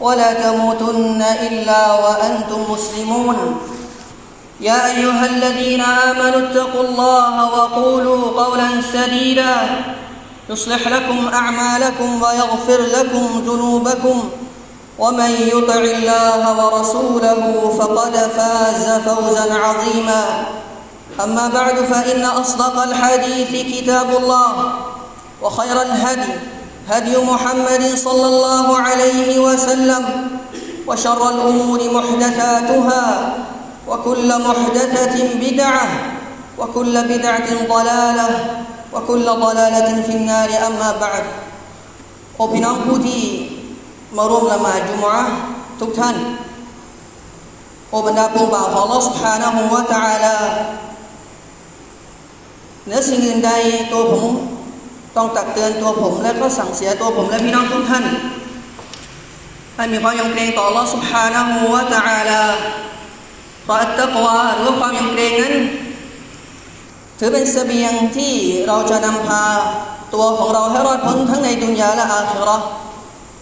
ولا تموتن إلا وأنتم مسلمون. يا أيها الذين آمنوا اتقوا الله وقولوا قولا سديدا. يصلح لكم أعمالكم ويغفر لكم ذنوبكم. ومن يطع الله ورسوله فقد فاز فوزا عظيما. أما بعد فإن أصدق الحديث كتاب الله وخير الهدي هدي محمد صلى الله عليه وسلم وشر الامور محدثاتها وكل محدثه بدعه وكل بدعه ضلاله وكل ضلاله في النار اما بعد โอพี่น้องผู้ที่มาร่วมละหมาดจุมอะทุกท่าน โอบรรดาปวงบ่าวของลอสพานะฮูวะตาลาเหนือสิ่งอื่นใดตัวผม ต้องตักเตือนตัวผม และก็สั่งเสียตัวผมและพี่น้องทุกท่านให้มีความยำเกรงต่อลอสพานะฮูวะตาลาเพราะอัตตะกวาหรือความยำเกรงนั้น ถือเป็นเสบียงที่เราจะนำพาตัวของเราให้รอดพ้นทั้งในดุนยาและอาคิเราะห์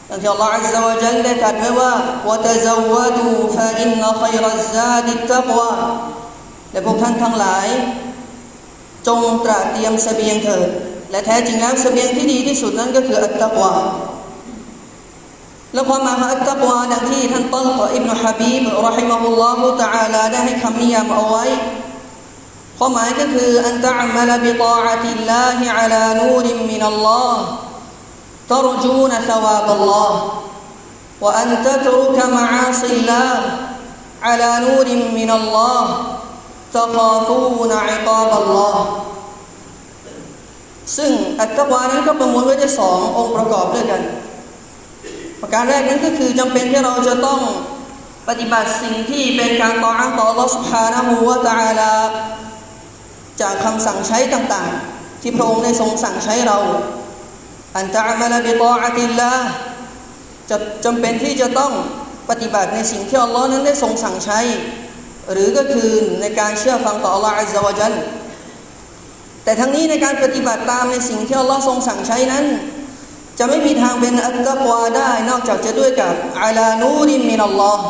อย่างที่อัลลอฮฺ عز และ جل ได้ตรัสไว้ว่า وتزودوا فإن خير الزاد التقوى และพวกท่านทั้งหลาย จงตระเตรียมเสบียงเถิด และแท้จริงแล้วเสบียงที่ดีที่สุดนั้นก็คืออัตตะกวาและความหมายของอัตตะกวาดังที่ท่านตัลกอิบนุฮะบีบรอฮิมะฮุลลอฮุตะอาลาได้ให้คำนิยามเอาไว้ความหมายก็คืออันตะอัมมะลบิตาอะติลลาฮิอะลานูริมมินัลลอฮ์ ترجون ثواب الله وأن تترك معاصي الله على نور من الله تخافون عقاب الله ซึ่งอัตตวานั้นก็ประมวลไว้ได้สององค์ประกอบด้วยกัน ประการแรกนั้นก็คือจำเป็นที่เราจะต้องปฏิบัติสิ่งที่เป็นการต่ออ้างต่อลอสุานะมูวะตาลาจากคำสั่งใช้ต่างๆ ที่พระองค์ได้ทรงสั่งใช้เรา อันตะมามาลบิตออาติลลาจะจำเป็นที่จะต้องปฏิบัติในสิ่งที่อัลลอฮ์นั้นได้ทรงสั่งใช้ หรือก็คือในการเชื่อฟังต่ออัลลอฮ์อัลลอฮ์จัล แต่ทั้งนี้ในการปฏิบัติตามในสิ่งที่อัลลอฮ์ทรงสั่งใช้นั้น จะไม่มีทางเป็นอัตตะกวาได้ นอกจากจะด้วยกับอัลานูริมมินัลลอฮ์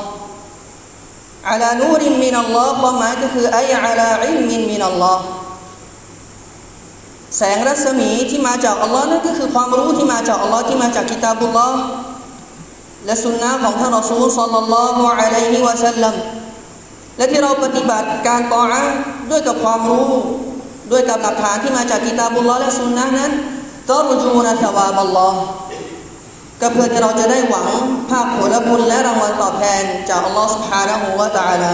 อัลานูริมมินัลลอฮ์ความหมายก็คือไออัลาอิมมินมินัลลอฮ์แสงรัศมีที่มาจากอัลลอฮ์นั่นก็คือความรู้ที่มาจากอัลลอฮ์ที่มาจากกิตาบุลลอฮ์และสุนนะของท่านรอซูลสัลลัลลอฮุอะลัยฮิวะสัลลัมและที่เราปฏิบัติการต่ออาด้วยกับความรู้ ด้วยกับหลักฐานที่มาจากกิตาบุลลอและสุนนะนั้นตอรุจูนะสวาบัลลอฮ์ก็เพื่อที่เราจะได้หวังภาพผลบุญและรางวัลตอบแทนจากอัลลอฮ์สุบฮานะฮูวะตะอาลา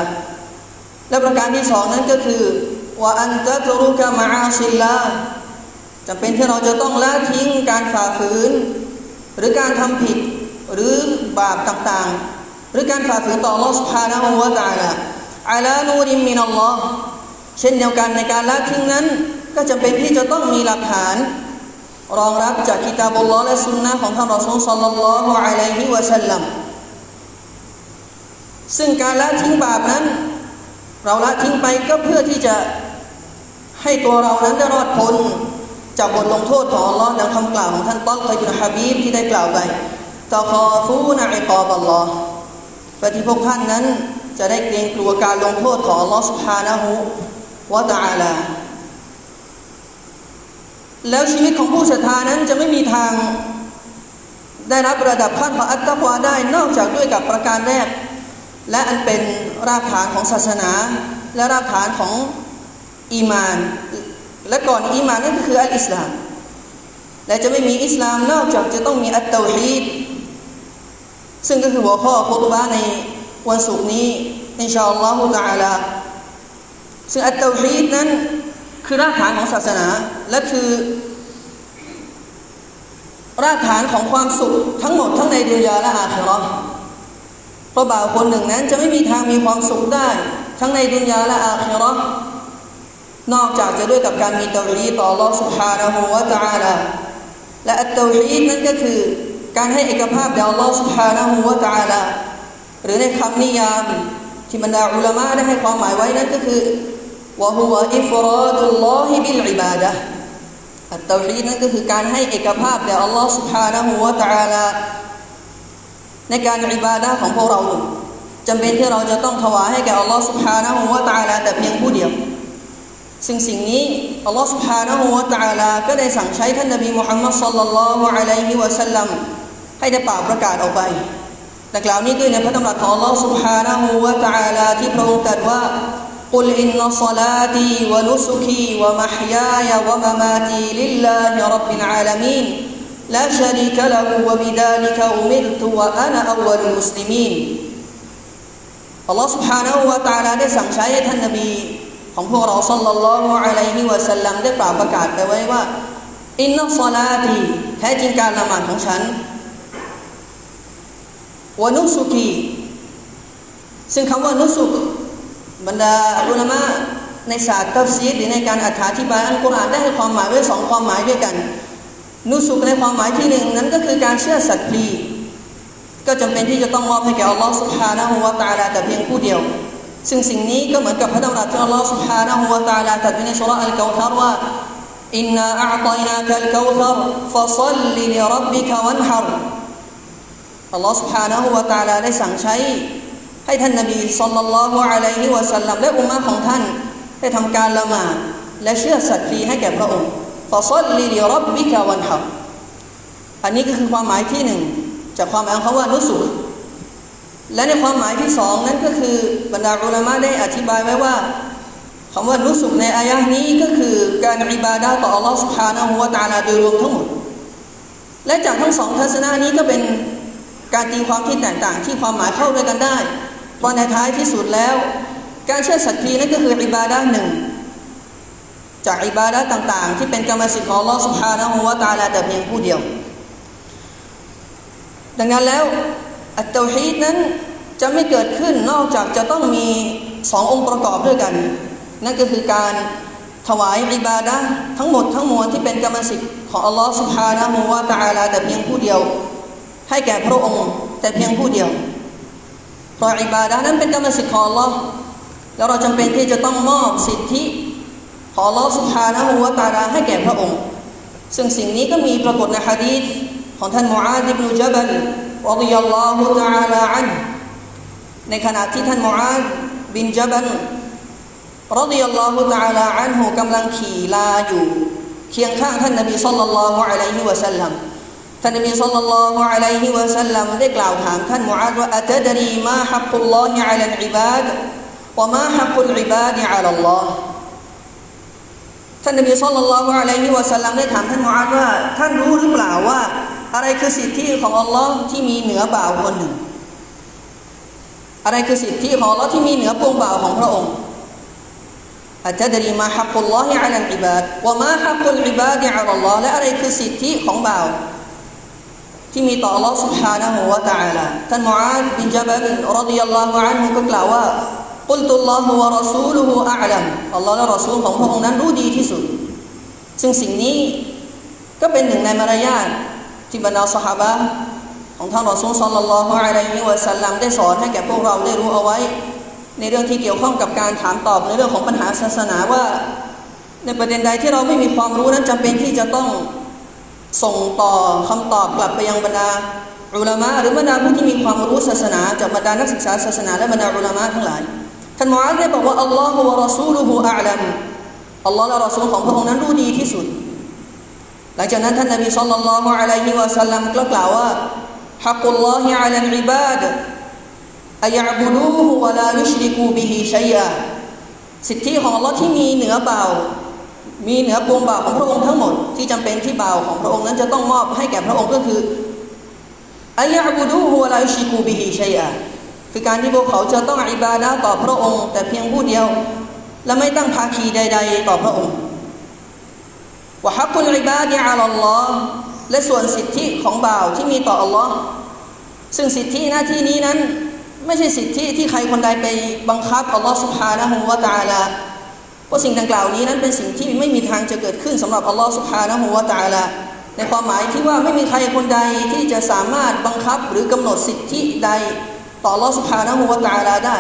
และประการที่สองนั้นก็คือว่าอันตะตรุกะมาอาซิลลาจำเป็นที่เราจะต้องละทิ้งการฝ่าฝืน หรือการทำผิดหรือบาปต่างๆ หรือการฝ่าฝืนต่ออัลลอฮ์สุบฮานะฮูวะตะอาลาอัลานูริมมินอัลลอฮ์ เช่นเดียวกันในการละทิ้งนั้น ก็จะเป็นที่จะต้องมีหลักฐาน รองรับจากกิตาบุลลอและสุนนะของท่านรอซูลสัลลัลลอฮุอะลัยฮิวะสัลลัมซึ่งการละทิ้งบาปนั้น เราละทิ้งไปก็เพื่อที่จะให้ตัวเรานั้นได้รอดพ้นจากบทลงโทษของอัลลอฮ์ดังคำกล่าวของท่านตอลไคบินฮะบีบที่ได้กล่าวไปตะคอฟูนะอิตอบัลลอฮ์ปฏิพวกท่านนั้นจะได้เกรงกลัวการลงโทษของอัลลอฮ์สุภานะฮู วะตาลา แล้วชีวิตของผู้ศรัทธานั้นจะไม่มีทางได้รับระดับขั้นของอัตตะวาได้นอกจากด้วยกับประการแรก และอันเป็นรากฐานของศาสนา และรากฐานของอีมาน และก่อนอีมานนั่นก็คืออัลอิสลาม และจะไม่มีอิสลามนอกจากจะต้องมีอัตตฮีดซึ่งก็คือหัวข้อคุตบะในวันศุกร์นี้อินชาอัลลอฮฺตะอาลา ซึ่งอัตเตาฮีดนั้นคือรากฐานของศาสนา และคือ รากฐานของความสุขทั้งหมดทั้งในดุนยาและอาคิเราะห์เพราะบ่าวคนหนึ่งนั้นจะไม่มีทางมีความสุขได้ ทั้งในดุนยาและอาคิเราะห์นอกจากจะด้วยกับการมีเตาฮีดต่อ Allah سبحانه และ تعالى และอัตเตาฮีดนั้นก็คือ การให้เอกภาพแด่ Allah سبحانه และ تعالى หรือในคำนิยาม ที่บรรดาอุลามะได้ให้ความหมายไว้นั้นก็คือ วะฮุวะอิฟราดุลลอฮิบิลอิบาดะห์อัตเตาฮีดนั่นก็คือการให้เอกภาพแด่ Allah سبحانه และ تعالى ในการอิบาดะห์ของพวกเราจำเป็นที่เราจะต้องถวายให้แก่ Allah سبحانه และ تعالى แต่เพียงผู้เดียว ซึ่งสิ่งนี้อัลลอฮฺ سبحانه และ تعالى ก็ได้สั่งใช้ท่านนบีมุฮัมมัด صلى الله عليه وسلم ให้ได้ป่าประกาศออกไปแต่กล่าวนี้คือในพระธรรมของอัลลอฮฺ سبحانه และ تعالى ที่พระองค์ตรัสว่า قل إن صلاتي ونسكي ومحياي ومماتي لله رب العالمين لا شريك له وبذلك أمرت وأنا أول المسلمين อัลลอฮฺ سبحانه และ تعالى ได้สั่งใช้ให้ท่านนบี ของพวกเราสัลลัลลอฮุอะลัยฮิวะสัลลัมได้กล่าวประกาศไปไว้ว่า อินนัสลาตีแท้จริงการละหมาดของฉันวานุสุกีซึ่งคำว่านุสุก บรรดาอุลามะในศาสตร์ตัฟซีดหรือในการอธิบายอันกุรอานได้ให้ความหมายไว้สองความหมายด้วยกัน นุสุกในความหมายที่หนึ่งนั้นก็คือการเชื่อสัตว์ปลีก็จำเป็นที่จะต้องมอบให้แก่อัลลอฮ์สุบฮานะฮูวาตาลาแต่เพียงผู้เดียว ซึ่งสิ่งนี้ก็เหมือนกับพระดำรัสที่อัลลอฮ์สุบฮานะฮูวาตาลาตรัสในสุรอัลกอลฟัรว่าอินนาอัตัยนาคัลกัลฟัรฟะซัลลิลิรับบิกวันฮัรอัลลอฮ์สุบฮานะฮูวาตาลาได้สั่งใช้ ให้ท่านนาบีสลลัลลอฮุอะลัยฮิวะสัลลัมและอุมมะของท่าน ได้ทำการละหมาดและเชื่อสัตย์รีให้แก่พระองค์ฟาซอลลิรับบิกาวันฮับอันนี้ก็คือความหมายที่หนึ่งจากความหมายของคำว่านุสูและในความหมายที่สองนั้นก็คือบรรดาอุลามะได้อธิบายไว้ว่าคำว่านุสุกในอายะนี้ก็คือการอิบาดาต่ออัลลอฮฺสุบฮานะฮูวะตาลาโดยรวมทั้งหมด และจากทั้งสองทัศนะนี้ก็เป็นการตีความที่แตกต่างที่ความหมายเข้าด้วยกันได้ ว่าในท้ายที่สุดแล้ว การเชื่อสัตยีนั่นก็คืออิบาดะหนึ่ง จากอิบาดะต่างๆ ที่เป็นกรรมสิทธิ์ของลอสุภานะฮุวาตาลาแต่เพียงผู้เดียว ดังนั้นแล้วอัตโตฮีดนั้นจะไม่เกิดขึ้นนอกจากจะต้องมีสององค์ประกอบด้วยกัน นั่นก็คือการถวายอิบาดะทั้งหมดทั้งมวลที่เป็นกรรมสิทธิ์ของอัลลอฮ์สุบฮานะมูวาตาลาแต่เพียงผู้เดียว ให้แก่พระองค์แต่เพียงผู้เดียว เพราะอิบาดะนั้นเป็นกรรมสิทธิ์ของ Allah แล้วเราจำเป็นที่จะต้องมอบสิทธิของ Allah สุภานะฮุวาตาราให้แก่พระองค์ ซึ่งสิ่งนี้ก็มีปรากฏในฮะดีษของท่านมูอาดิบนูจับัลรดิยัลลอฮุตาลาอันในขณะที่ท่านมูอาดบินจับัลรดิยัลลอฮุตาลาอันหูกำลังขี่ลาอยู่ เคียงข้างท่านนบีสัลลัลลอฮุอะลัยฮิวะสัลลัม ท่านนบีสัลลัลลอฮุอะลัยฮิวะสัลลัมได้กล่าวถามท่านมูอาดว่าอัตดรีมาฮักกุลลอฮิอะลัลอิบาดวะมาฮักกุลอิบาดอะลัลลอฮ์ท่านนบีสัลลัลลอฮุอะลัยฮิวะสัลลัมได้ถามท่านมูอาดว่าท่านรู้หรือเปล่าว่า อะไรคือสิทธิของอัลลอฮ์ที่มีเหนือบ่าวคนหนึ่ง อะไรคือสิทธิของอัลลอฮ์ที่มีเหนือปวงบ่าวของพระองค์อาจดรีมาฮักกุลลอฮิอะลัลอิบาดว่ามาฮักกุลอิบาดอะลัลลอฮ์และอะไรคือสิทธิของบ่าว ที่มีต่ออัลลอฮ์ سبحانه และ تعالى ท่านมูอาดบินจับัลรดิยัลลอฮุอันฮุก็กล่าวว่า قل الله ورسوله أعلم อัลลอฮ์และรอซูลของพระองค์นั้นรู้ดีที่สุด ซึ่งสิ่งนี้ก็เป็นหนึ่งในมารยาทที่บรรดาสหายของท่านรอซูลสัลลัลลอฮุอะลัยฮิวะสัลลัมได้สอนให้แก่พวกเราได้รู้เอาไว้ ในเรื่องที่เกี่ยวข้องกับการถามตอบในเรื่องของปัญหาศาสนาว่า ในประเด็นใดที่เราไม่มีความรู้นั้นจำเป็นที่จะต้อง ส่งต่อคำตอบกลับไปยังบรรดาอุลามะหรือบรรดาผู้ที่มีความรู้ศาสนา จากบรรดานักศึกษาศาสนาและบรรดาอุลามะทั้งหลายท่านมูอาซได้บอกว่าอัลลอฮฺวะรอซูลุฮุอัลลัมอัลลอฮ์และรอซูลของพระองค์นั้นรู้ดีที่สุด หลังจากนั้นท่านนบีศ็อลลัลลอฮุอะลัยฮิวะสัลลัมก็กล่าวว่าฮักุลลอฮิอะลัลอิบาดอัยะบุดูฮุวะลายุชริกูบิฮิชัยะสิทธิของอัลลอฮ์ที่มีเหนือเบา มีเหนือปวงบ่าวของพระองค์ทั้งหมดที่จำเป็นที่บ่าวของพระองค์นั้นจะต้องมอบให้แก่พระองค์ก็คืออัยะบุดูฮุวลาชิกูบิฮิชัยอะคือการที่พวกเขาจะต้องอิบาดะต่อพระองค์ แต่เพียงผู้เดียว และไม่ตั้งภาคีใด ๆ ต่อพระองค์วะฮักุลอิบาดีอัลลอฮ์และส่วนสิทธิของบ่าวที่มีต่ออัลลอฮ์ซึ่งสิทธิหน้าที่นี้นั้น ไม่ใช่สิทธิที่ใครคนใดไปบังคับอัลลอฮ์สุบฮานะฮูวะตาลา เพราะสิ่งดังกล่าวนี้นั้นเป็นสิ่งที่ไม่มีทางจะเกิดขึ้นสำหรับอัลลอฮ์สุบฮานะฮูวะตาลาในความหมายที่ว่าไม่มีใครคนใดที่จะสามารถบังคับหรือกำหนดสิทธิใดต่ออัลลอฮ์สุบฮานะฮูวะตาลาได้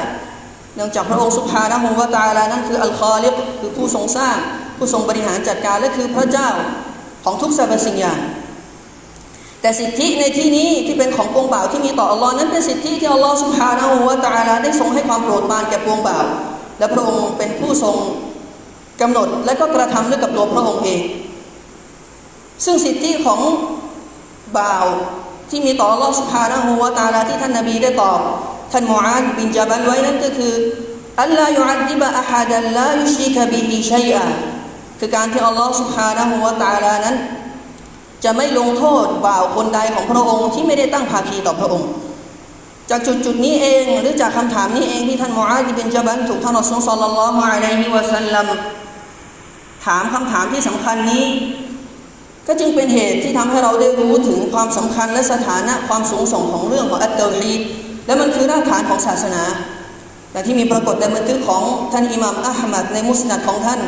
เนื่องจากพระองค์สุบฮานะฮูวะตาลานั้นคืออัลคอลิกคือผู้ทรงสร้าง ผู้ทรงบริหารจัดการและคือพระเจ้าของทุกสรรพสิ่งอย่างแต่สิทธิในที่นี้ที่เป็นของปวงบ่าวที่มีต่ออัลลอฮ์นั้นเป็นสิทธิที่อัลลอฮ์สุบฮานะฮูวะตาลาได้ทรงให้ความโปรดปรานแก่ปวงบ่าวและพระองค์เป็นผู้ทรง กำหนดและก็กระทำด้วยกับตัวพระองค์เอง ซึ่งสิทธิของบ่าวที่มีต่อลอสุภานะฮูวตาลาที่ท่านนบีได้ตอบท่านมูอาดบินจาบันไว้นั่นก็คืออัลลอฮฺยูอัดิบะอาฮาดัลลายูชิกะบิฮิชัยอะคือการที่อัลลอฮฺสุภานะฮูวตาลานั้น จะไม่ลงโทษบ่าวคนใดของพระองค์ที่ไม่ได้ตั้งภาคีต่อพระองค์ จากจุดจุดนี้เองหรือจากคำถามนี้เองที่ท่านมูอาดบินจาบันถูกท่านอัลสุลลัลลอฮฺมาอะลัยฮิวะสัลลัม ถามคำถามที่สำคัญนี้ ก็จึงเป็นเหตุที่ทำให้เราได้รู้ถึงความสำคัญและสถานะความสูงส่งของเรื่องของอัตเตอรีและมันคือรากฐานของศาสนาแต่ที่มีปรากฏในบันทึกของท่านอิหม่ามอัลมัดในมุสนัดของท่าน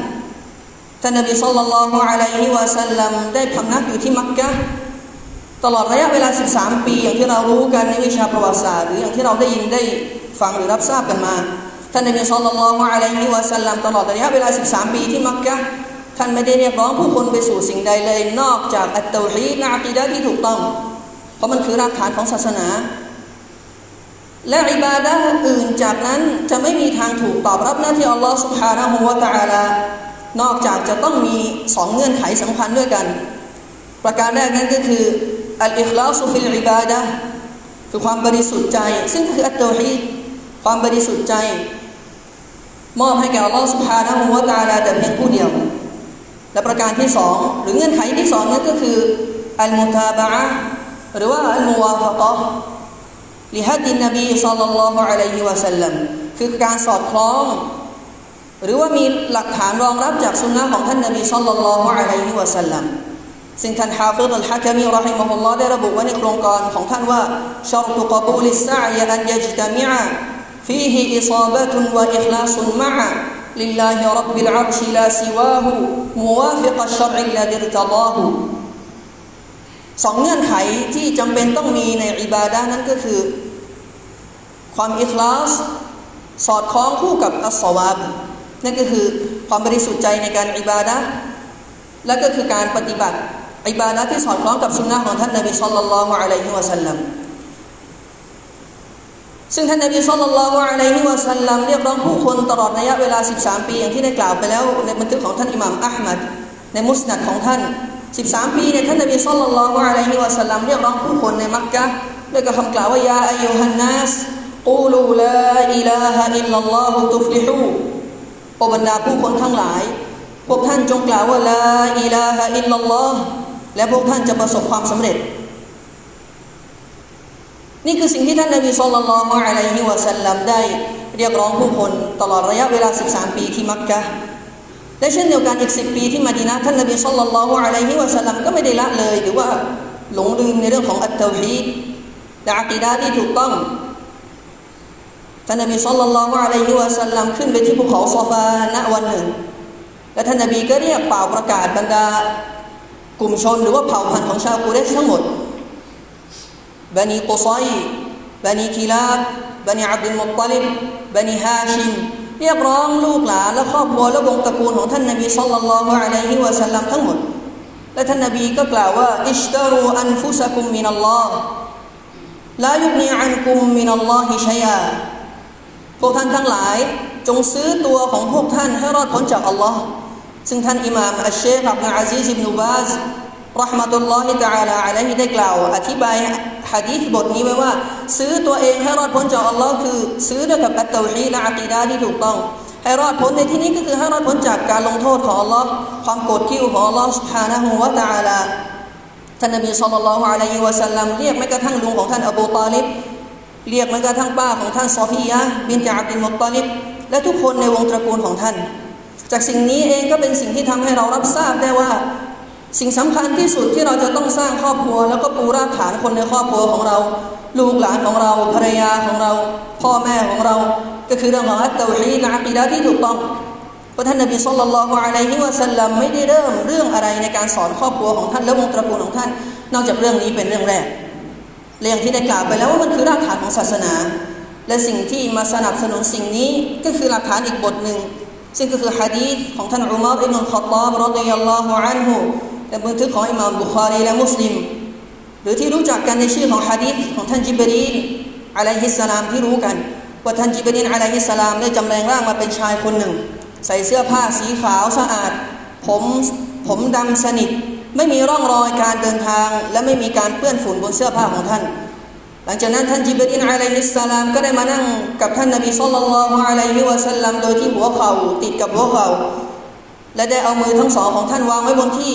ท่านนบีสัลลัลลอฮุอะลัยฮิวะสัลลัมได้พำนักอยู่ที่มักกะตลอดระยะเวลา 13 ปี อย่างที่เรารู้กันในวิชาประวัติศาสตร์หรืออย่างที่เราได้ยินได้ฟังหรือรับทราบกันมา ท่านนบีสัลลัลลอฮุอะลัยฮิวะสัลลัมตลอดระยะเวลา 13 ปีที่มักกะ ท่านไม่ได้เรียกร้องผู้คนไปสู่สิ่งใดเลย นอกจากอัตตรีนาอิดะที่ถูกต้อง เพราะมันคือรากฐานของศาสนา และอิบาดะอื่นจากนั้นจะไม่มีทางถูกตอบรับหน้าที่อัลลอฮฺสุฮานะฮูวะตะอาลานอกจากจะต้องมีสองเงื่อนไขสำคัญด้วยกัน ประการแรกนั้นก็คืออัลอิคลาสุฟิลอิบาดะคือความบริสุทธิ์ใจ ซึ่งคืออัตตฮีความบริสุทธิ์ใจ มอบให้แก่อัลลอฮฺสุฮานะฮูวะตะอาลาแต่เพียงผู้เดียว และประการที่สองหรือเงื่อนไขที่สองนั้นก็คืออัลมุตาบะหรือว่าอัลมุวาฟะกะลิฮัดินนบีสัลลัลลอฮุอะลัยฮิวะสัลลัมคือการสอดคล้อง หรือว่ามีหลักฐานรองรับจากสุนนะของท่านนบีสัลลัลลอฮุอะลัยฮิวะสัลลัมซึ่งท่านฮาฟิฎอัลฮะกามีรอฮิมะฮุลลอฮ์ได้ระบุไว้ในโครงการของท่านว่าชัรตุกบูลิสซะยอันยัจตะมิอะฟีฮิอิซาบะตุนวะอิคลาสุนมะอะ لله رب العرش لا سواه موافق الشرع الذي ارتضاه สองเงื่อนไขที่จำเป็นต้องมีในอิบาดะนั้นก็คือ ความอิคลาส สอดคล้องคู่กับอัสวาบนั่นก็คือความบริสุทธิ์ใจในการอิบาดะและก็คือการปฏิบัติอิบาดะที่สอดคล้องกับสุนนะของท่านนบีสุลต่านละฮ์อะลัยฮิวะสัลลัม ซึ่งท่านนบีสุลต่านละฮ์อะลัยฮิวะสัลลัมเรียกร้องผู้คนตลอดระยะเวลา 13 ปีอย่างที่ได้กล่าวไปแล้ว ในบันทึกของท่านอิหม่ามอัลมัดในมุสนัดของท่าน 13 ปีเนี่ยท่านนบีสัลลัลลอฮุอะลัยฮิวะสัลลัมเรียกร้องผู้คนในมักกะด้วยกับคำกล่าวว่ายาอายุฮันนัสกูลูลาอิลาฮะอิลลัลลอฮุตุฟลิฮูโอบรรดาผู้คนทั้งหลาย พวกท่านจงกล่าวว่าลาอิลาฮะอิลลัลลอฮ์และพวกท่านจะประสบความสำเร็จ นี่คือสิ่งที่ท่านนบีสัลลัลลอฮุอะลัยฮิวะสัลลัมได้เรียกร้องผู้คนตลอดระยะเวลา 13 ปีที่มักกะและเช่นเดียวกันอีกสิปีที่มาดีนะท่านนบีสุลต่านละฮ์อะลัยฮิวะสัลลัมก็ไม่ได้ละเลย หรือว่าหลงลืมในเรื่องของอัตตาฮีดและอักีดาที่ถูกต้องท่านนบีสุลต่านละฮ์อะลัยฮิวะสัลลัมขึ้นไปที่ภูเขาซอฟาณวันหนึ่ง และท่านนบีก็เรียกเป่าประกาศบรรดากลุ่มชนหรือว่าเผ่าพันธุ์ของชาวกุเรชทั้งหมด บันีกุซัยบันีกิลาบบันีอับดุลมุตตลิบบันีฮาชิมเรียกร้องลูกหลานและครอบครัวและวงตระกูลของท่านนบีสัลลัลลอฮุอะลัยฮิวะสัลลัมทั้งหมด และท่านนบีก็กล่าวว่าอิชตารูอันฟุสกุมมินัลลอฮ์ลายุกนีอันกุมมินัลลอฮิชัยาพวกท่านทั้งหลายจงซื้อตัวของพวกท่านให้รอดพ้นจากอัลลอฮ์ซึ่งท่านอิหม่ามอัชเชคอับดุลอาซีซอิบนุบาซ รอฮ์มะตุลลอฮิตะอาลาอะลัยฮิได้กล่าว อธิบายฮะดีษบทนี้ไว้ว่า ซื้อตัวเองให้รอดพ้นจากอัลลอฮ์คือ ซื้อด้วยกับอัตตวีและอักีดาที่ถูกต้อง ให้รอดพ้นในที่นี้ก็คือให้รอดพ้นจากการลงโทษของอัลลอฮ์ความโกรธขิ้วของอัลลอฮ์สุบฮานะฮูวะตะอาลาท่านนบีสุลลัลลอฮุอะลัยฮิวะสัลลัมเรียกแม้กระทั่งลุงของท่านอบูตาลิบเรียกแม้กระทั่งป้าของท่านซอฟียะบินจาอับดินมุตตาลิบและทุกคนในวงตระกูลของท่าน จากสิ่งนี้เองก็เป็นสิ่งที่ทำให้เรารับทราบได้ว่า สิ่งสำคัญที่สุดที่เราจะต้องสร้างครอบครัว แล้วก็ปูรากฐานคนในครอบครัวของเรา ลูกหลานของเราภรรยาของเรา พ่อแม่ของเรา ก็คือเรื่องของอัตตาฮีดและอะกีดะห์ที่ถูกต้องพราะท่านนบีศ็อลลัลลอฮุอะลัยฮิวะสัลลัมไม่ได้เริ่มเรื่องอะไรในการสอนครอบครัวของท่านและวงตระกูลของท่าน นอกจากเรื่องนี้เป็นเรื่องแรกเรื่องที่ได้กล่าวไปแล้วว่ามันคือรากฐานของศาสนา และสิ่งที่มาสนับสนุนสิ่งนี้ก็คือหลักฐานอีกบทหนึ่ง ซึ่งก็คือฮะดีษของท่านอุมัรอิบนุลขัตตาบรดิยัลลอฮุอันฮุ และบันทึกของอิหม่ามบุคารีและมุสลิม หรือที่รู้จักกันในชื่อของฮะดีษของท่านจิบรีลอะลัยฮิสสลามที่รู้กันว่าท่านจิบรีลอะลัยฮิสสลามได้จำแรงร่างมาเป็นชายคนหนึ่ง ใส่เสื้อผ้าสีขาวสะอาด ผมผมดำสนิท ไม่มีร่องรอยการเดินทาง และไม่มีการเปื้อนฝุ่นบนเสื้อผ้าของท่าน หลังจากนั้นท่านจิบรีนอะลัยฮิสสลามก็ได้มานั่งกับท่านนบีศ็อลลัลลอฮุอะลัยฮิวะสัลลัมโดยที่หัวเข่าติดกับหัวเข่าและได้เอามือทั้งสองของท่านวางไว้บนที่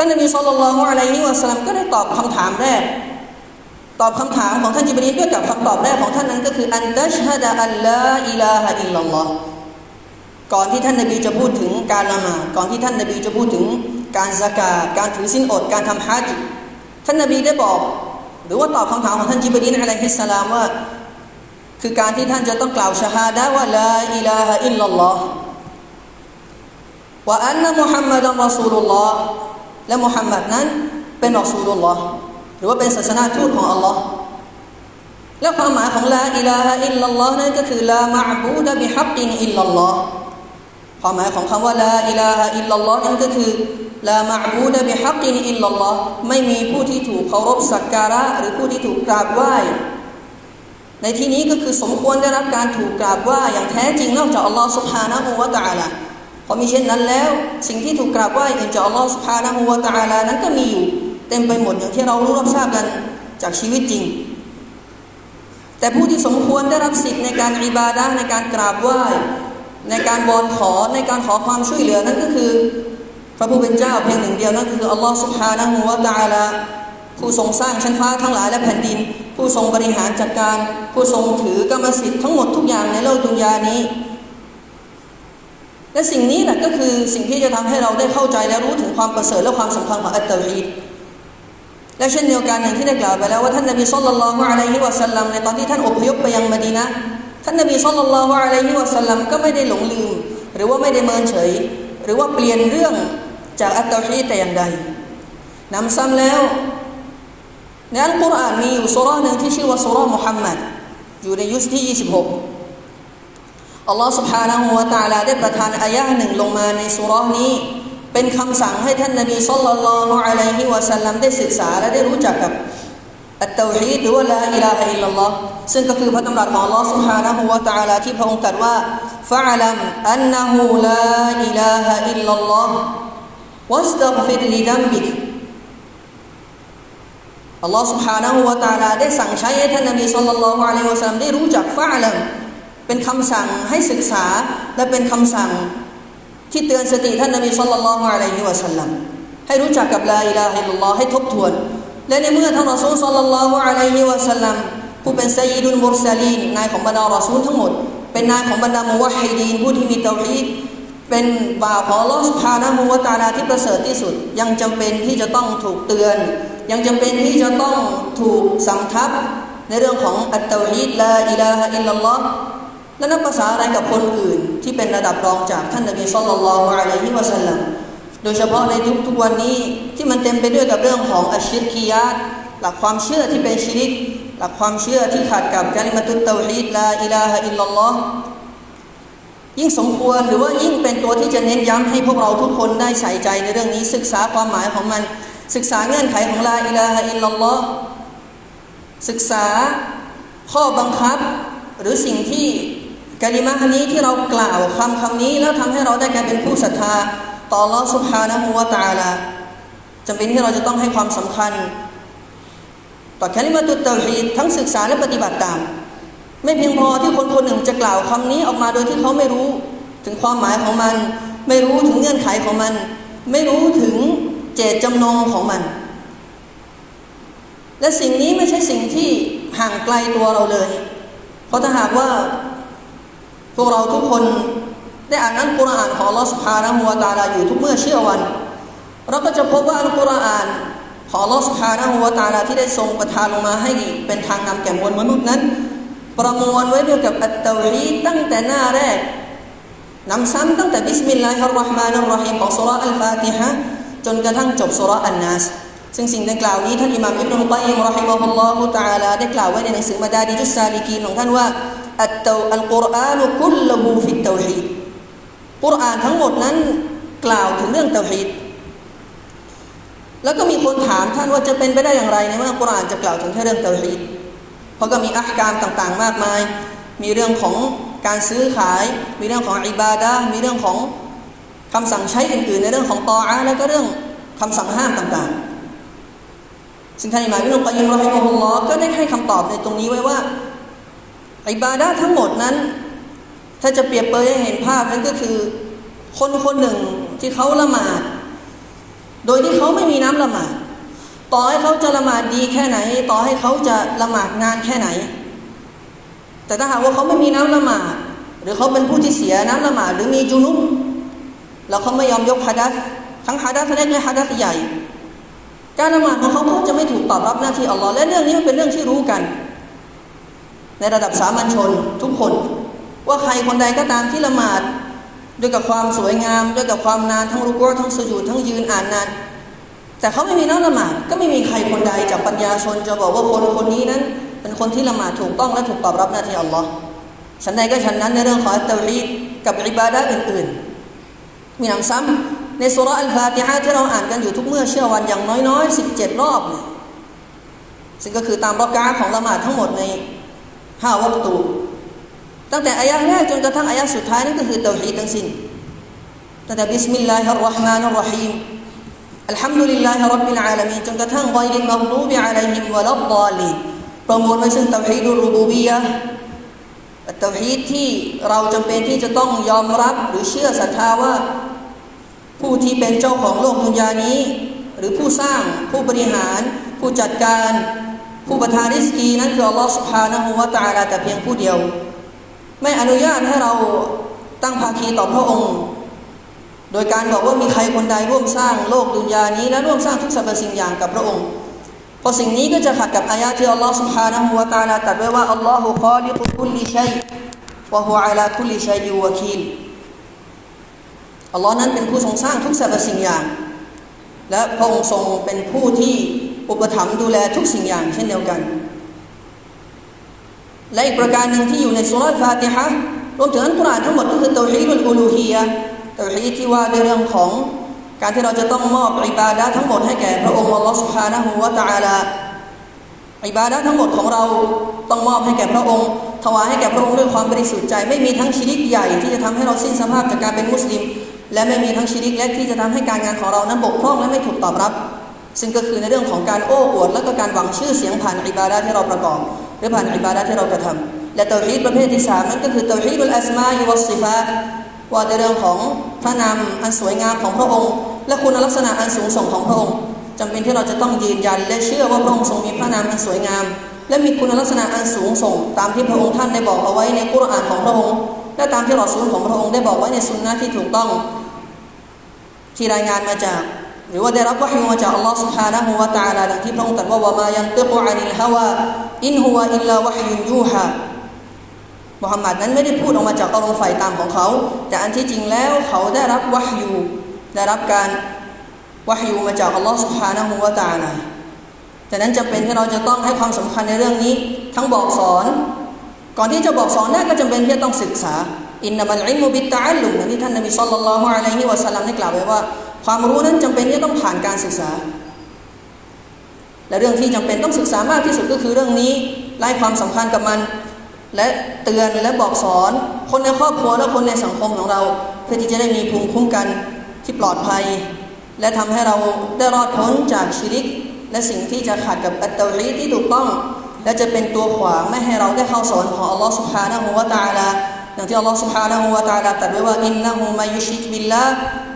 ท่านนบีศ็อลลัลลอฮุอะลัยฮิวะสัลลัมก็ได้ตอบคำถามแรก ตอบคำถามของท่านจิบรีด้วยกับคำตอบแรกของท่านนั้นก็คืออันตัชฮะดะอัลลาอิลาฮะอิลลัลลอฮ์ก่อนที่ท่านนบีจะพูดถึงการละหมาดก่อนที่ท่านนบีจะพูดถึงการสกาการถือศีลอดการทำฮัจญ์ท่านนบีได้บอก หรือว่าตอบคำถามของท่านจิบรีนอะลัยฮิสสลามว่า คือการที่ท่านจะต้องกล่าวชาฮาดะว่าลาอิลาฮะอิลลัลลอฮ์ว่าอันนะมุฮัมมัดอัลลอฮ์ และมุฮัมมัดนั้นเป็นรอซูลุลลอฮ์หรือว่าเป็นศาสนาทูตของอัลลอฮ์และความหมายของลาอิลาฮะอิลลัลลอฮ์นั้นก็คือลามะบูดะบิฮักกินอิลลัลลอฮ์ความหมายของคำว่าลาอิลาฮะอิลลัลลอฮ์นั้นก็คือลามะบูดะบิฮักกินอิลลัลลอฮ์ไม่มีผู้ที่ถูกเคารพสักการะหรือผู้ที่ถูกกราบไหว้ในที่นี้ก็คือสมควรได้รับการถูกกราบไหว้อย่างแท้จริงนอกจากอัลลอฮ์สุบฮานะฮูวะตะอาลา พอมีเช่นนั้นแล้ว สิ่งที่ถูกกราบไหว้อื่นจากอัลลอฮฺสุภาณหัวตาลานั้นก็มีอยู่ เต็มไปหมดอย่างที่เรารู้รับทราบกันจากชีวิตจริง แต่ผู้ที่สมควรได้รับสิทธิ์ในการอิบาดะในการกราบไหว้ในการบอนขอในการขอความช่วยเหลือนั่นก็คือ พระผู้เป็นเจ้าเพียงหนึ่งเดียวนั่นคืออัลลอฮฺสุภฮานะฮูวะตาลาผู้ทรงสร้างชั้นฟ้าทั้งหลายและแผ่นดิน ผู้ทรงบริหารจัดการ ผู้ทรงถือกรรมสิทธิ์ทั้งหมดทุกอย่างในโลกดุนยานี้ และสิ่งนี้แหละก็คือสิ่งที่จะทำให้เราได้เข้าใจและรู้ถึงความประเสริฐและความสำคัญของอัตตาฮีดและเช่นเดียวกันอย่างที่ได้กล่าวไปแล้วว่าท่านนบีสุลต่านละอะลัยฮิวะสัลลัมในตอนที่ท่านอพยพไปยังมดีนะท่านนบีสุลต่านละอะลัยฮิวะสัลลัมก็ไม่ได้หลงลืม หรือว่าไม่ได้เมินเฉย หรือว่าเปลี่ยนเรื่องจากอัตตาฮีดแต่อย่างใดนำซ้ำแล้วในอัลกุรอานมีอยู่สุราหนึ่งที่ชื่อว่าสุรามุฮัมมัดอยู่ในยุคที่ 26 อัลลอฮ์ سبحانه และ تعالى ได้ประทานอายะห์หนึ่งลงมาในสุรานี้ เป็นคำสั่งให้ท่านนบีสุลต่านละฮ์อะลัยฮิวะสัลลัมได้ศึกษาและได้รู้จักกับอัตตาฮีดหรือว่าลาอิลาฮะอิลลัลลอฮ์ซึ่งก็คือพระตำรัสของ Allah سبحانه และ تعالى ที่พระองค์ตรัสว่า فاعلم أنه لا إله إلا الله واستغفر لذنبك อัลลอฮ์ سبحانه และ تعالى ได้สั่งใช้ให้ท่านนบีสุลต่านละฮ์อะลัยฮิวะสัลลัมได้รู้จักฟาลัม เป็นคำสั่งให้ศึกษาและเป็นคำสั่งที่เตือนสติท่านนบีสุลต่านละอะลัยฮิวะสัลลัมให้รู้จักกับลาอิลาฮิลลอฮ์ให้ทบทวน และในเมื่อท่านรอซูลสุลต่านละอะลัยฮิวะสัลลัมผู้เป็นไซยิดุนมุรซาลีนนายของบรรดารอซูลทั้งหมด เป็นนายของบรรดามุวะฮิดีนผู้ที่มีเตาฮีดเป็นบ่าวของลอสพานะมุวตาลาที่ประเสริฐที่สุด ยังจำเป็นที่จะต้องถูกเตือน ยังจำเป็นที่จะต้องถูกสังทับในเรื่องของอัตตาฮีดลาอิลาฮะอิลลัลลอฮ์ และนับภาษาอะไรกับคนอื่น ที่เป็นระดับรองจากท่านนบีสุลต่านละฮ์อะลัยฮิวะสัลลัมโดยเฉพาะในยุคทุกวันนี้ที่มันเต็มไปด้วยกับเรื่องของอัชชิรคียาตหลักความเชื่อที่เป็นชิริก หลักความเชื่อที่ขาดกับกาลิมาตุตเตาฮีดลาอิลาฮะอิลลัลลอฮ์ยิ่งสมควรหรือว่ายิ่งเป็นตัวที่จะเน้นย้ำให้พวกเราทุกคนได้ใส่ใจในเรื่องนี้ศึกษาความหมายของมัน ศึกษาเงื่อนไขของลาอิลาฮะอิลลัลลอฮ์ศึกษาข้อบังคับ หรือสิ่งที่ กาลิมานี้ที่เรากล่าวคำคำนี้แล้วทำให้เราได้กลายเป็นผู้ศรัทธาต่อลอสุภานะฮูวาตาลาจำเป็นที่เราจะต้องให้ความสำคัญ ต่อแคลิมาตุตเตอฮีทั้งศึกษาและปฏิบัติตาม ไม่เพียงพอที่คนคนหนึ่งจะกล่าวคำนี้ออกมาโดยที่เขาไม่รู้ ถึงความหมายของมัน ไม่รู้ถึงเงื่อนไขของมัน ไม่รู้ถึงเจตจำนงของมัน และสิ่งนี้ไม่ใช่สิ่งที่ห่างไกลตัวเราเลย เพราะถ้าหากว่า วกเราทุกคนได้อ่านอัลกุรอานของลอสพานะฮัวตาลาอยู่ทุกเมื่อเชื่อวัน เราก็จะพบว่าอัลกุรอานของลอสพานะฮัวตาลาที่ได้ทรงประทานลงมาให้เป็นทางนำแก่มวลมนุษย์นั้น ประมวลไว้ด้วยกับอัตตาฮีตั้งแต่หน้าแรกนำซ้ำตั้งแต่บิสมิลลาฮิรราะห์มานิรราะฮีมของสุราอัลฟาติฮะจนกระทั่งจบสุราอันนัสซึ่งสิ่งดังกล่าวนี้ท่านอิหม่ามอิบนุลกัยยิมรอฮิมะฮุลลอฮุตะอาลาได้กล่าวไว้ในหนังสือมาดาดิจุสซาลิกีนของท่านว่า อัตตอัลกุรอานุคุลลุฮูฟิตเตาฮีดกุรอานทั้งหมดนั้นกล่าวถึงเรื่องเตาฮีดแล้วก็มีคนถามท่านว่าจะเป็นไปได้อย่างไรในเมื่อกุรอานจะกล่าวถึงแค่เรื่องเตาฮีดเพราะก็มีอักการต่างๆ มากมาย มีเรื่องของการซื้อขาย มีเรื่องของอิบาดะมีเรื่องของคำสั่งใช้อื่นๆ ในเรื่องของตออาแล้วก็เรื่องคำสั่งห้ามต่างๆ ซึ่งท่านอิหม่ามอิบนุกัยยิมรอฮิมะฮุลลอฮ์ก็ได้ให้คำตอบในตรงนี้ไว้ว่า อิบาดะทั้งหมดนั้น ถ้าจะเปรียบเปรยให้เห็นภาพนั้นก็คือ คนคนหนึ่งที่เขาละหมาด โดยที่เขาไม่มีน้ำละหมาด ต่อให้เขาจะละหมาดดีแค่ไหน ต่อให้เขาจะละหมาดนานแค่ไหน แต่ถ้าหากว่าเขาไม่มีน้ำละหมาด หรือเขาเป็นผู้ที่เสียน้ำละหมาดหรือมีจุนุบแล้วเขาไม่ยอมยกฮัดัสทั้งฮัดัสเล็กและฮัดัสใหญ่ การละหมาดของเขาก็จะไม่ถูกตอบรับหน้าที่อัลลอฮ์และเรื่องนี้มันเป็นเรื่องที่รู้กัน ในระดับสามัญชนทุกคน ว่าใครคนใดก็ตามที่ละหมาดด้วยกับความสวยงาม ด้วยกับความนานทั้งรุกวทั้งสุญูทั้งยืนอ่านนาน แต่เขาไม่มีน้ำละหมาดก็ไม่มีใครคนใดจากปัญญาชน จะบอกว่าคนคนนี้นั้น เป็นคนที่ละหมาดถูกต้องและถูกตอบรับหน้าที่อัลลอฮ์ฉันใดก็ฉันนั้นในเรื่องของอัตตลีกับอิบาดะอื่นๆ มีหนำซ้ำในสุราอัลฟาติฮะที่เราอ่านกันอยู่ทุกเมื่อเชื่อวันอย่างน้อยๆ 17 รอบเนี่ยซึ่งก็คือตามรักาของละหมาดทั้งหมดใน ห้าวัตถุตั้งแต่อายะแรกจนกระทั่งอายะสุดท้ายนั่นก็คือเตาฮีทั้งสิ้นตั้งแต่บิสมิลลาฮิรเราะห์มานิรเราะฮีมอัลฮัมดุลิลลาฮิรับบิลอาลามีนจนกระทั่งไกริลมักลูบิอะลัยฮิมวะลัดดอลีประมวลไว้ซึ่งเตาฮีดุรูบูบียะเตาฮีที่เราจำเป็นที่จะต้องยอมรับหรือเชื่อศรัทธาว่า ผู้ที่เป็นเจ้าของโลกดุนยานี้ หรือผู้สร้างผู้บริหาร ผู้จัดการ ผู้ประทานริสกีนั้นคืออัลลอฮฺสุบฮานะฮูวะตะอาลาแต่เพียงผู้เดียว ไม่อนุญาตให้เราตั้งภาคีต่อพระองค์ โดยการบอกว่ามีใครคนใดร่วมสร้างโลกดุนยานี้ และร่วมสร้างทุกสรรพสิ่งอย่างกับพระองค์เพราะสิ่งนี้ก็จะขัดกับอายะที่อัลลอฮฺ سبحانه และ تعالى ตรัสไว้ว่าอัลลอฮฺคอลิกุคุลิชัยวะฮุอะลาคุลิชัยยูวะคีลอัลลอฮ์นั้นเป็นผู้ทรงสร้างทุกสรรพสิ่งอย่าง และพระองค์ทรงเป็นผู้ที่ อุปถัมภ์ดูแลทุกสิ่งอย่างเช่นเดียวกัน และอีกประการหนึ่งที่อยู่ในสุราฟาติฮะรวมถึงอัลกุรานทั้งหมดก็คือเตาฮีดุลอูลูฮียะเตาฮีที่ว่าในเรื่องของการที่เราจะต้องมอบอิบาดะทั้งหมดให้แก่พระองค์อัลลอฮฺสุบฮานะฮูวะตะอาลาอิบาดะทั้งหมดของเราต้องมอบให้แก่พระองค์ ถวายให้แก่พระองค์ด้วยความบริสุทธิ์ใจ ไม่มีทั้งชีริกใหญ่ที่จะทำให้เราสิ้นสภาพจากการเป็นมุสลิม และไม่มีทั้งชีริกเล็กที่จะทำให้การงานของเรานั้นบกพร่องและไม่ถูกตอบรับ ซึ่งก็คือในเรื่องของการโอ้อวดและก็การหวังชื่อเสียงผ่านอิบาดะที่เราประกอบ หรือผ่านอิบาดะที่เรากระทำและเตาฮีดประเภทที่สามนั่นก็คือเตาฮีดุลอัสมาอิวัสซิฟาว่าในเรื่องของพระนามอันสวยงามของพระองค์ และคุณลักษณะอันสูงส่งของพระองค์จำเป็นที่เราจะต้องยืนยัน และเชื่อว่าพระองค์ทรงมีพระนามอันสวยงาม และมีคุณลักษณะอันสูงส่ง ตามที่พระองค์ท่านได้บอกเอาไว้ในกุรอานของพระองค์ และตามที่รอซูลของพระองค์ได้บอกไว้ในสุนนะที่ถูกต้อง ที่รายงานมาจาก หรือว่าได้รับวะฮยูมาจากอัลลอฮฺ سبحانه และ تعالى ดังที่พระองค์ตรัสว่าวะมายังติกุอานิลฮาวาอินฮุวะอิลลาวะฮยุนยูฮามุฮัมมัดนั้นไม่ได้พูดออกมาจากอารมณ์ฝ่ายตามของเขา แต่อันที่จริงแล้วเขาได้รับวะฮยู ได้รับการวะฮยูมาจากอัลลอฮ์ سبحانه และ تعالى ดังนั้นจำเป็นที่เราจะต้องให้ความสำคัญในเรื่องนี้ ทั้งบอกสอน ก่อนที่จะบอกสอนได้ก็จำเป็นที่จะต้องศึกษา อินนามัลอิลมุบิตตะอัลลุมที่ท่านนบีศ็อลลัลลอฮุอะลัยฮิวะสัลลัมได้กล่าวไว้ว่า ความรู้นั้นจำเป็นที่ต้องผ่านการศึกษา และเรื่องที่จำเป็นต้องศึกษามากที่สุดก็คือเรื่องนี้ไล่ความสำคัญกับมัน และเตือนและบอกสอน คนในครอบครัวและคนในสังคมของเรา เพื่อที่จะได้มีภูมิคุ้มกันที่ปลอดภัย และทำให้เราได้รอดพ้นจากชีริก และสิ่งที่จะขัดกับอัตตรีที่ถูกต้อง และจะเป็นตัวขวางไม่ให้เราได้เข้าสอนของอัลลอฮฺสุบฮานะฮูวะตาลาอย่างที่อัลลอฮฺสุบฮานะฮูวะตาลาตรัสไว้ว่าอินนะฮูมายุชิกบิลลา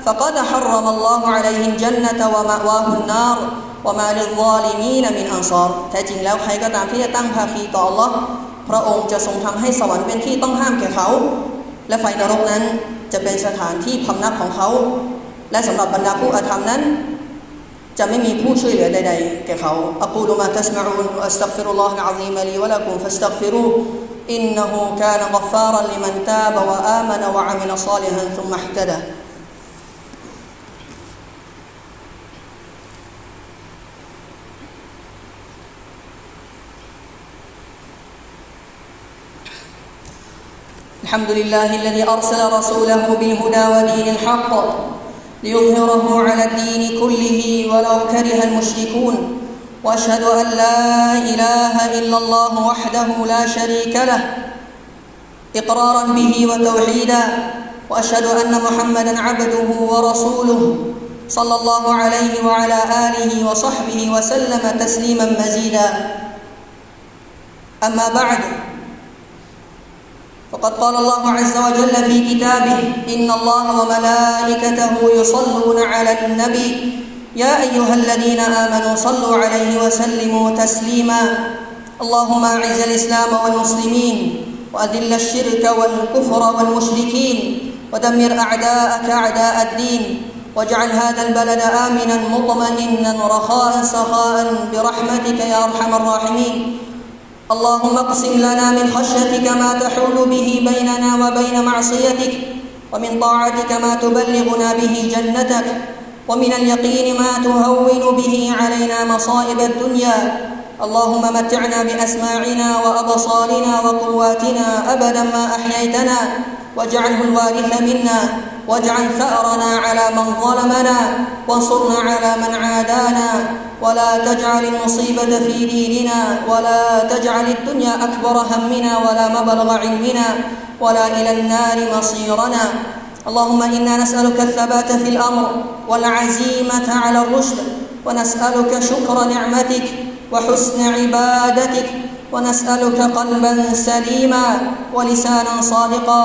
فقد حرم الله عليه الجنة ومأواه النار وما للظالمين من أنصار แท้จริงแล้วใครก็ตามที่จะตั้งภาคีต่อ Allah พระองค์จะทรงทำให้สวรรค์เป็นที่ต้องห้ามแก่เขา และไฟนรกนั้นจะเป็นสถานที่พำนักของเขา และสำหรับบรรดาผู้อาธรรมนั้น จะไม่มีผู้ช่วยเหลือใดๆแก่เขาอักูลุมาตัสมาอูนอัสตัฆฟิรุลลอฮ์อะซีมลีวะลักุมฟัสตัฆฟิรูอินนะฮูกานกัฟฟารันลิมันตาบวะอ الحمد لله الذي أرسل رسوله بالهدى ودين الحق ليظهره على الدين كله ولو كره المشركون وأشهد أن لا إله إلا الله وحده لا شريك له إقرارا به وتوحيدا وأشهد أن محمدا عبده ورسوله صلى الله عليه وعلى آله وصحبه وسلم تسليما مزيدا. أما بعد فقد قال الله عز وجل في كتابه إن الله وملائكته يصلون على النبي. يا أيها الذين آمنوا صلوا عليه وسلموا تسليما. اللهم أعز الإسلام والمسلمين وأذل الشرك والكفر والمشركين ودمر أعداءك أعداء الدين واجعل هذا البلد آمنا مطمئنا رخاء سخاء برحمتك يا أرحم الراحمين. اللهم اقسم لنا من خشيتك ما تحول به بيننا وبين معصيتك ومن طاعتك ما تبلغنا به جنتك ومن اليقين ما تهون به علينا مصائب الدنيا. اللهم متعنا بأسماعنا وأبصارنا وقواتنا أبدا ما أحييتنا واجعله الوارث منا. واجعل ثأرنا على من ظلمنا وانصرنا على من عادانا ولا تجعل المصيبة في ديننا ولا تجعل الدنيا أكبر همنا ولا مبلغ علمنا ولا إلى النار مصيرنا. اللهم إنا نسألك الثبات في الأمر والعزيمة على الرشد ونسألك شكر نعمتك وحسن عبادتك ونسألك قلبا سليما ولسانا صادقا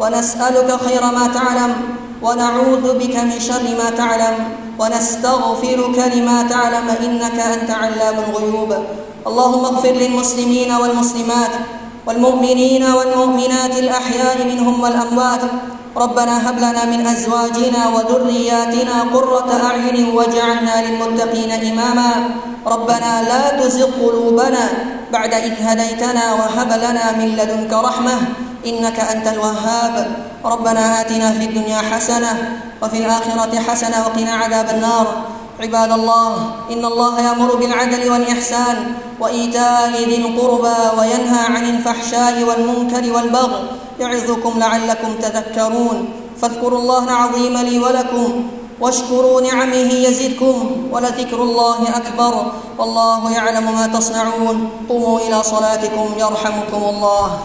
ونسألك خير ما تعلم ونعوذ بك من شر ما تعلم ونستغفرك لما تعلم إنك أنت علام الغيوب. اللهم اغفر للمسلمين والمسلمات والمؤمنين والمؤمنات الأحياء منهم والأموات ربنا هب لنا من أزواجنا وذرياتنا قرة أعين واجعلنا للمتقين إماما. ربنا لا تزغ قلوبنا بعد إذ هديتنا وهب لنا من لدنك رحمة إنك أنت الوهاب. ربنا آتنا في الدنيا حسنة وفي الآخرة حسنة وقنا عذاب النار. عباد الله إن الله يأمر بالعدل والإحسان وإيتاء ذي القربى وينهى عن الفحشاء والمنكر والبغي يعظكم لعلكم تذكرون. فاذكروا الله العظيم لي ولكم واشكروا نعمه يزدكم ولذكر الله أكبر. والله يعلم ما تصنعون. قوموا إلى صلاتكم يرحمكم الله.